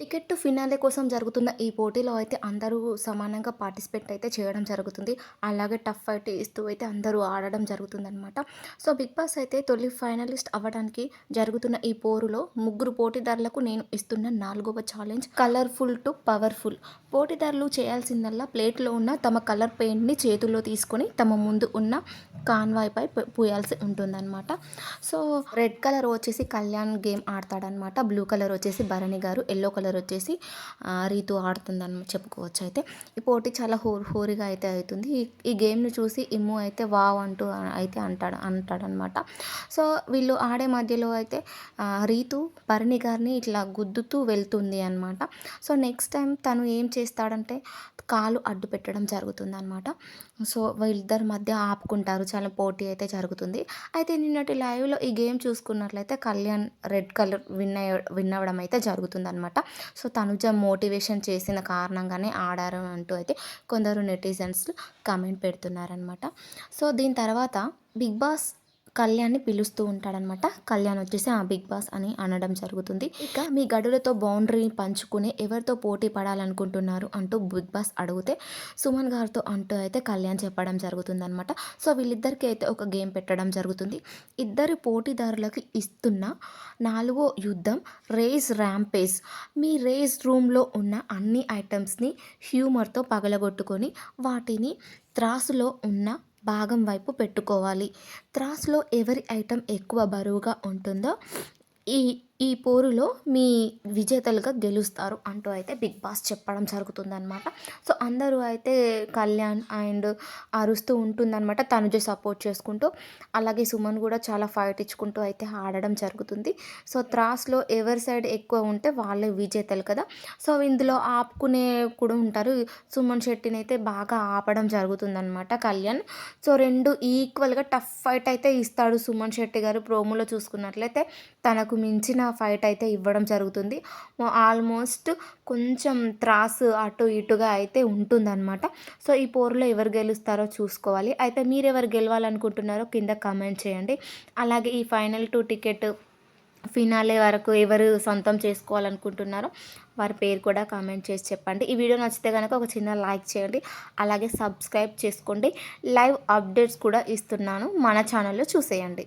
Ticket to finale కోసం జరుగుతున్న ఈ పోటీలో అయితే అందరూ సమానంగా పార్టిసిపేట్ అయితే చేయడం జరుగుతుంది. అలాగే టఫ్ ఫైట్ ఇస్తూ అయితే అందరూ ఆడడం జరుగుతుందనమాట. సో, 'బిగ్ బాస్' అయితే తొలి ఫైనలిస్ట్ అవ్వడానికి జరుగుతున్న ఈ పోరులో ముగ్గురు పోటీదారులకు నేను ఇస్తున్న నాలుగవ ఛాలెంజ్ కలర్‌ఫుల్ టు పవర్‌ఫుల్. పోటీదారులు చేయాల్సిందల్లా ప్లేట్‌లో ఉన్న తమ కలర్ పెయింట్‌ని చేతుల్లో తీసుకొని తమ ముందు ఉన్న కాన్వాయ్‌పై పూయాల్సి ఉంటుందన్నమాట సో, రెడ్ కలర్ వచ్చేసి కళ్యాణ్ గేమ్ ఆడతాడనమాట. బ్లూ కలర్ వచ్చేసి భరణి గారు, ఎల్లో కలర్ వచ్చేసి ఆహ్, రీతు ఆడుతుందని చెప్పుకోవచ్చు అయితే. ఈ పోటీ చాలా హోర్ హోరీగా అయితే అవుతుంది ఈ ఈ గేమ్‌ని చూసి ఇమ్ము అయితే వావ్! అంటూ అయితే అంటాడు అంటాడనమాట. సో, వీళ్ళు ఆడే మధ్యలో అయితే రీతు భరణి గారిని ఇట్లా గుద్దుతూ వెళ్తుంది అనమాట. సో, నెక్స్ట్ టైం తను ఏం చేస్తాడంటే కాలు అడ్డు పెట్టడం జరుగుతుంది అనమాట సో, వీళ్ళిద్దరి మధ్య ఆపుకుంటారు. చాలా పోటీ అయితే జరుగుతుంది. అయితే నిన్నటి లైవ్‌లో ఈ గేమ్ చూసుకున్నట్లయితే కళ్యాణ్ రెడ్ కలర్ విన్ అయ్య విన్ అవ్వడం అయితే జరుగుతుందనమాట. సో, తనుజ మోటివేషన్ చేసిన కారణంగానే ఆడారు అంటూ అయితే కొందరు నెటిజన్స్ కామెంట్ పెడుతున్నారనమాట. సో, దీని తర్వాత 'బిగ్ బాస్' కళ్యాణ్‌ని పిలుస్తూ ఉంటాడనమాట. కళ్యాణ్ వచ్చేసి ఆ 'బిగ్ బాస్' అని అనడం జరుగుతుంది. ఇక మీ గడులతో బౌండరీ పంచుకుని ఎవరితో పోటీ పడాలనుకుంటున్నారు అంటూ 'బిగ్ బాస్' అడిగితే సుమన్ గారితో అంటూ అయితే కళ్యాణ్ చెప్పడం జరుగుతుందనమాట. సో, వీళ్ళిద్దరికీ అయితే ఒక గేమ్ పెట్టడం జరుగుతుంది. ఇద్దరు పోటీదారులకు ఇస్తున్న నాలుగో యుద్ధం రేజ్ ర్యాంపేజ్. మీ రేస్ రూమ్‌లో ఉన్న అన్ని ఐటమ్స్ని హ్యూమర్‌తో పగలగొట్టుకొని వాటిని త్రాసులో ఉన్న భాగం వైపు పెట్టుకోవాలి. త్రాసులో ఎవరి ఐటెం ఎక్కువ బరువుగా ఉంటుందో ఈ ఈ పోరులో మీ విజేతలుగా గెలుస్తారు అంటూ అయితే 'బిగ్ బాస్' చెప్పడం జరుగుతుందనమాట. సో, అందరూ అయితే కళ్యాణ్ అండ్ అరుస్తూ ఉంటుందనమాట. తనుజ సపోర్ట్ చేసుకుంటూ. అలాగే సుమన్ కూడా చాలా ఫైట్ ఇచ్చుకుంటూ అయితే ఆడడం జరుగుతుంది. సో, త్రాస్‌లో ఎవరి సైడ్ ఎక్కువ ఉంటే వాళ్ళే విజేతలు కదా! సో, ఇందులో ఆపుకునే కూడా ఉంటారు. సుమన్ శెట్టిని అయితే బాగా ఆపడం జరుగుతుందనమాట కళ్యాణ్. సో, రెండు ఈక్వల్‌గా టఫ్ ఫైట్ అయితే ఇస్తాడు సుమన్ శెట్టి గారు. ప్రోమోలో చూసుకున్నట్లయితే తనకు మించిన ఫైట్ అయితే ఇవ్వడం జరుగుతుంది. ఆల్మోస్ట్ కొంచెం త్రాసు అటు ఇటుగా అయితే ఉంటుందన్నమాట సో, ఈ పోరులో ఎవరు గెలుస్తారో చూసుకోవాలి. అయితే మీరెవరు గెలవాలనుకుంటున్నారో కింద కామెంట్ చేయండి. అలాగే ఈ ఫైనల్ టూ టికెట్ ఫినాలే వరకు ఎవరు సొంతం చేసుకోవాలనుకుంటున్నారో వారి పేరు కూడా కామెంట్ చేసి చెప్పండి. ఈ వీడియో నచ్చితే కనుక ఒక చిన్న లైక్ చేయండి. అలాగే సబ్స్క్రైబ్ చేసుకోండి. లైవ్ అప్డేట్స్ కూడా ఇస్తున్నాను. మన ఛానల్‌లో చూసేయండి.